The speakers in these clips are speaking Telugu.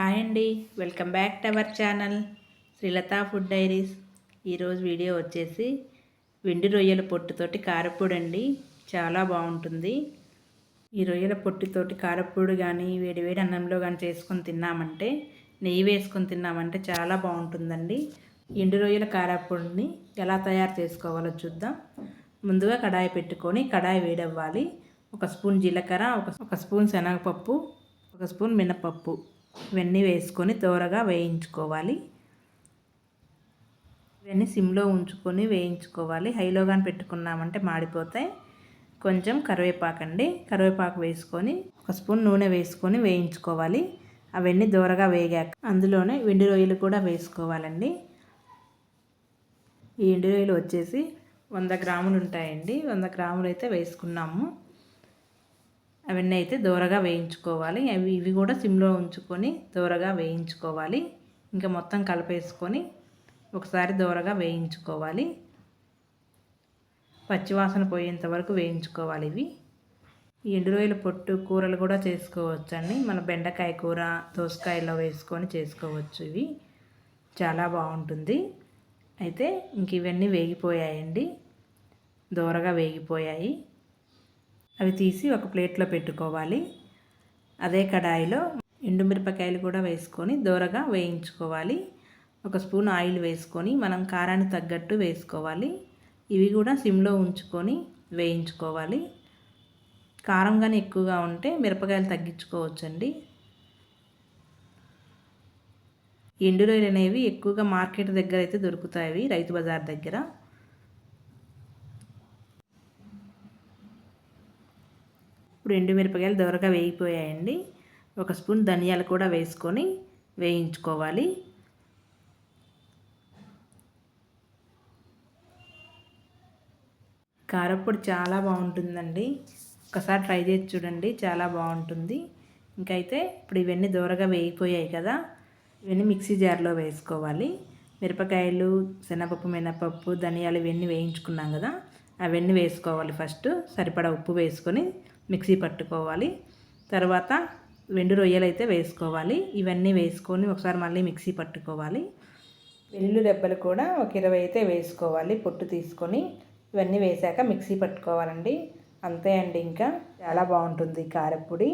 హాయ్ అండి welcome back to our channel Srilatha food diaries. ఈరోజు వీడియో వచ్చేసి వెండి రొయ్యల పొట్టుతోటి కారపొడి అండి చాలా బాగుంటుంది. ఈ రొయ్యల పొట్టుతోటి కారపొడి కానీ వేడివేడి అన్నంలో కానీ చేసుకొని తిన్నామంటే నెయ్యి వేసుకొని తిన్నామంటే చాలా బాగుంటుందండి. ఎండు రొయ్యల కారపొడిని ఎలా తయారు చేసుకోవాలో చూద్దాం. ముందుగా కడాయి పెట్టుకొని కడాయి వేడవ్వాలి. ఒక స్పూన్ జీలకర్ర ఒక ఒక స్పూన్ శనగపప్పు ఒక స్పూన్ మినపప్పు. ఇవన్నీ వేసుకొని దోరగా వేయించుకోవాలి. ఇవన్నీ సిమ్లో ఉంచుకొని వేయించుకోవాలి. హైలో కానీ పెట్టుకున్నామంటే మాడిపోతాయి. కొంచెం కరివేపాకు అండి. కరివేపాకు వేసుకొని ఒక స్పూన్ నూనె వేసుకొని వేయించుకోవాలి. అవన్నీ దూరగా వేగాక అందులోనే వెండి రొయ్యలు కూడా వేసుకోవాలండి. ఈ ఎండు రొయ్యలు వచ్చేసి వంద గ్రాములు ఉంటాయండి. వంద గ్రాములు అయితే వేసుకున్నాము. అవన్నీ అయితే దూరగా వేయించుకోవాలి. అవి ఇవి కూడా సిమ్లో ఉంచుకొని దూరగా వేయించుకోవాలి. ఇంకా మొత్తం కలిపేసుకొని ఒకసారి దూరగా వేయించుకోవాలి. పచ్చివాసన పోయేంత వరకు వేయించుకోవాలి ఇవి. ఎండురొయ్యల ఎండు పొట్టు కూరలు కూడా చేసుకోవచ్చు అండి మన బెండకాయ కూర దోసకాయలో వేసుకొని చేసుకోవచ్చు ఇవి. చాలా బాగుంటుంది. అయితే ఇంక ఇవన్నీ వేగిపోయాయండి. దూరగా వేగిపోయాయి. అవి తీసి ఒక ప్లేట్లో పెట్టుకోవాలి. అదే కడాయిలో ఎండుమిరపకాయలు కూడా వేసుకొని దూరగా వేయించుకోవాలి. ఒక స్పూన్ ఆయిల్ వేసుకొని మనం కారాన్ని తగ్గట్టు వేసుకోవాలి. ఇవి కూడా సిమ్లో ఉంచుకొని వేయించుకోవాలి. కారం కానీ ఎక్కువగా ఉంటే మిరపకాయలు తగ్గించుకోవచ్చండి. ఎండు రొయ్యలు అనేవి ఎక్కువగా మార్కెట్ దగ్గర అయితే దొరుకుతాయి రైతు బజార్ దగ్గర. ఇప్పుడు ఎండుమిరపకాయలు దొరగా వేగిపోయాయండి. ఒక స్పూన్ ధనియాలు కూడా వేసుకొని వేయించుకోవాలి. కారప్పొడి చాలా బాగుంటుందండి. ఒకసారి ట్రై చేసి చూడండి చాలా బాగుంటుంది. ఇంకైతే ఇప్పుడు ఇవన్నీ దూరగా వేగిపోయాయి కదా ఇవన్నీ మిక్సీ జార్లో వేసుకోవాలి. మిరపకాయలు శనగపప్పు మినపప్పు ధనియాలు ఇవన్నీ వేయించుకున్నాం కదా అవన్నీ వేసుకోవాలి ఫస్ట్. సరిపడా ఉప్పు వేసుకొని మిక్సీ పట్టుకోవాలి. తర్వాత వెండు రొయ్యలు అయితే వేసుకోవాలి. ఇవన్నీ వేసుకొని ఒకసారి మళ్ళీ మిక్సీ పట్టుకోవాలి. వెల్లు రెబ్బలు కూడా ఒక ఇరవై అయితే వేసుకోవాలి. పొట్టు తీసుకొని ఇవన్నీ వేసాక మిక్సీ పట్టుకోవాలండి. అంతే అండి ఇంకా. చాలా బాగుంటుంది కారపొడి.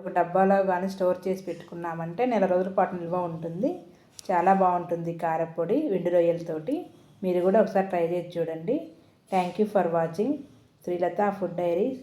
ఒక డబ్బాలో కానీ స్టోర్ చేసి పెట్టుకున్నామంటే నెల రోజుల పాటు నిల్వ ఉంటుంది. చాలా బాగుంటుంది కారపొడి వెండి రొయ్యలతోటి. మీరు కూడా ఒకసారి ట్రై చేసి చూడండి. Thank you for watching Srilatha food diaries.